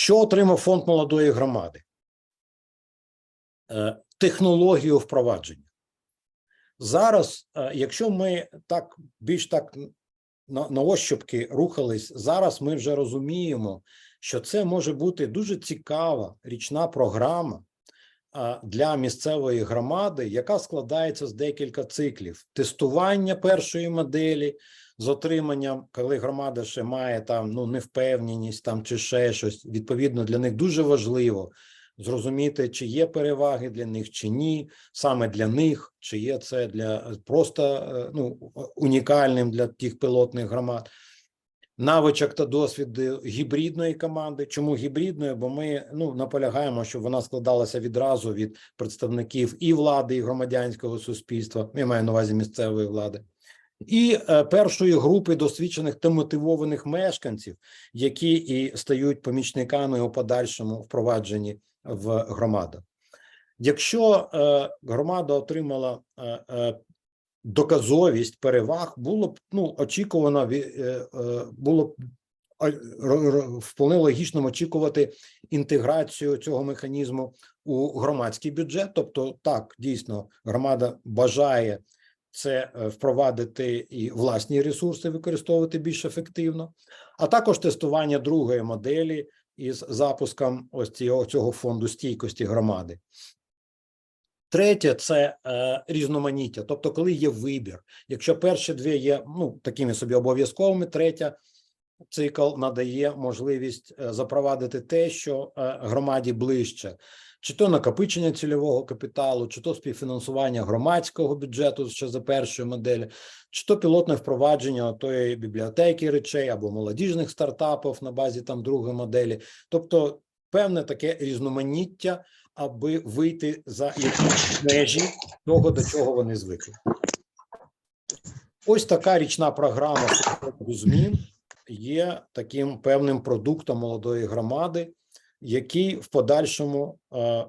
Що отримав фонд молодої громади? Е, Технологію впровадження. Зараз, е, якщо ми так більш так на, на ощупки рухались, зараз ми вже розуміємо, що це може бути дуже цікава річна програма для місцевої громади, яка складається з декілька циклів: тестування першої моделі з отриманням, коли громада ще має там ну невпевненість там чи ще щось. Відповідно, для них дуже важливо зрозуміти, чи є переваги для них, чи ні, саме для них, чи є це для просто е, ну унікальним для тих пілотних громад. Навичок та досвід гібридної команди. Чому гібридної? Бо ми ну наполягаємо, щоб вона складалася відразу від представників і влади, і громадянського суспільства. Я маю на увазі місцевої влади. І е, першої групи досвідчених та мотивованих мешканців, які і стають помічниками у подальшому впровадженні в громадах. Якщо е, громада отримала е, доказовість переваг, було б ну очікувано е, е, було б а, ро- ро- вполне логічно очікувати інтеграцію цього механізму у громадський бюджет. Тобто, так дійсно громада бажає це е, впровадити і власні ресурси використовувати більш ефективно, а також тестування другої моделі із запуском ось цього, цього фонду стійкості громади. Третє це е, різноманіття, тобто, коли є вибір. Якщо перші дві є ну такими собі обов'язковими, третя цикл надає можливість е, запровадити те, що е, громаді ближче, чи то накопичення цільового капіталу, чи то співфінансування громадського бюджету ще за першою моделі, чи то пілотне впровадження тої бібліотеки речей або молодіжних стартапів на базі там другої моделі, тобто певне таке різноманіття, аби вийти за якісь межі того, до чого вони звикли. Ось така річна програма змін є таким певним продуктом молодої громади, який в подальшому е,